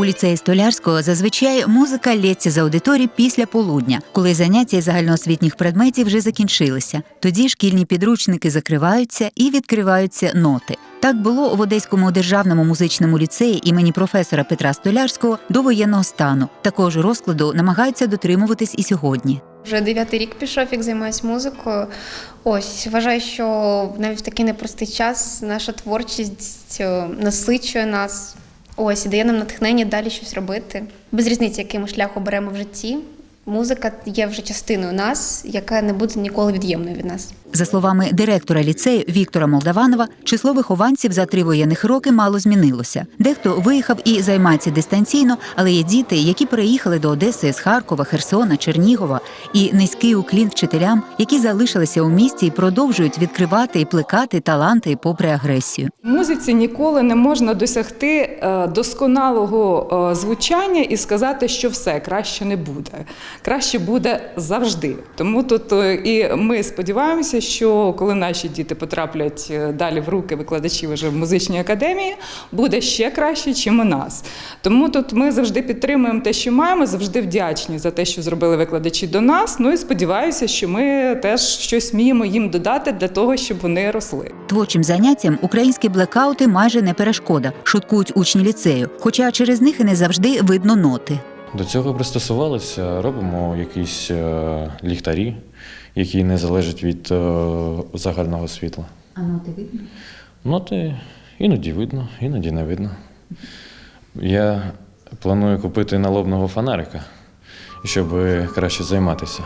У ліцеї Столярського зазвичай музика лється з аудиторії після полудня, коли заняття загальноосвітніх предметів вже закінчилися. Тоді шкільні підручники закриваються і відкриваються ноти. Так було в Одеському державному музичному ліцеї імені професора Петра Столярського до воєнного стану. Також розкладу намагаються дотримуватись і сьогодні. Вже дев'ятий рік пішов, як займаюся музикою. Ось вважаю, що навіть в такий непростий час наша творчість е, насичує нас. Ось і дає нам натхнення далі щось робити. Без різниці, який ми шлях оберемо в житті. Музика є вже частиною нас, яка не буде ніколи від'ємною від нас. За словами директора ліцею Віктора Молдаванова, число вихованців за три воєнних роки мало змінилося. Дехто виїхав і займається дистанційно, але є діти, які переїхали до Одеси з Харкова, Херсона, Чернігова. І низький уклін вчителям, які залишилися у місті і продовжують відкривати і плекати таланти попри агресію. Музиці ніколи не можна досягти е, досконалого е, звучання і сказати, що все краще не буде. Краще буде завжди. Тому тут е, і ми сподіваємося, що коли наші діти потраплять е, далі в руки викладачів вже в музичній академії, буде ще краще, ніж у нас. Тому тут ми завжди підтримуємо те, що маємо, завжди вдячні за те, що зробили викладачі до нас. Ну і сподіваюся, що ми теж щось вміємо їм додати для того, щоб вони росли. Творчим заняттям українські блекаути майже не перешкода, шуткують учні ліцею, хоча через них і не завжди видно ноти. До цього пристосувалися, робимо якісь е, ліхтарі, які не залежить від е, загального світла. А ноти видно? Ноти іноді видно, іноді не видно. Я планую купити налобного фонарика, щоб краще займатися.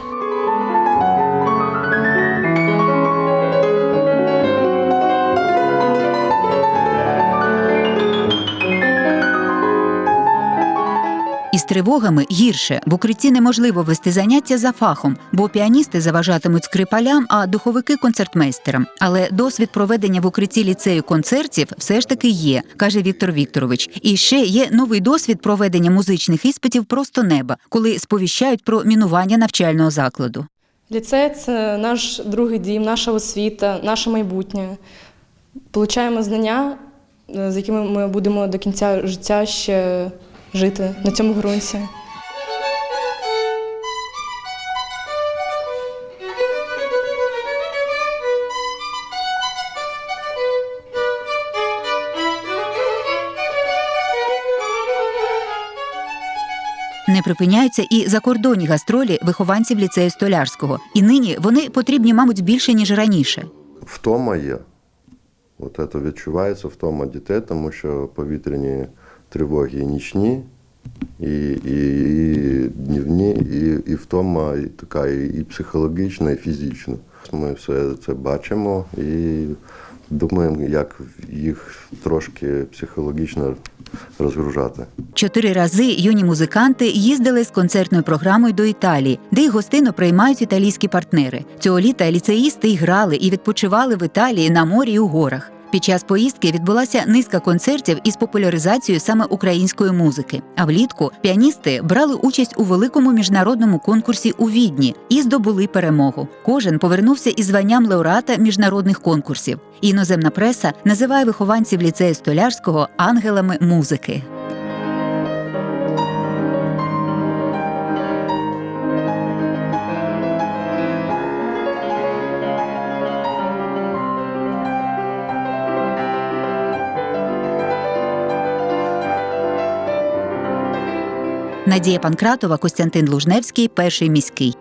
Із тривогами гірше в укритті неможливо вести заняття за фахом, бо піаністи заважатимуть скрипалям, а духовики концертмейстерам. Але досвід проведення в укритті ліцею концертів все ж таки є, каже Віктор Вікторович. І ще є новий досвід проведення музичних іспитів просто неба, коли сповіщають про мінування навчального закладу. Ліцей це наш другий дім, наша освіта, наше майбутнє. Получаємо знання, е, з якими ми будемо до кінця життя ще жити на цьому ґрунті. Не припиняються і закордонні гастролі вихованців ліцею Столярського. І нині вони потрібні, мабуть, більше ніж раніше. Втома є. От це відчувається втома дітей, тому що повітряні тривоги і нічні, і, і, і днівні, і, і втома і така і, і психологічна, і фізична. Ми все це бачимо і думаємо, як їх трошки психологічно розгружати. Чотири рази юні музиканти їздили з концертною програмою до Італії, де їх гостинно приймають італійські партнери. Цього літа ліцеїсти й грали і відпочивали в Італії на морі і у горах. Під час поїздки відбулася низка концертів із популяризацією саме української музики. А влітку піаністи брали участь у великому міжнародному конкурсі у Відні і здобули перемогу. Кожен повернувся із званням лауреата міжнародних конкурсів. Іноземна преса називає вихованців ліцею Столярського ангелами музики. Надія Панкратова, Костянтин Лужневський, перший міський.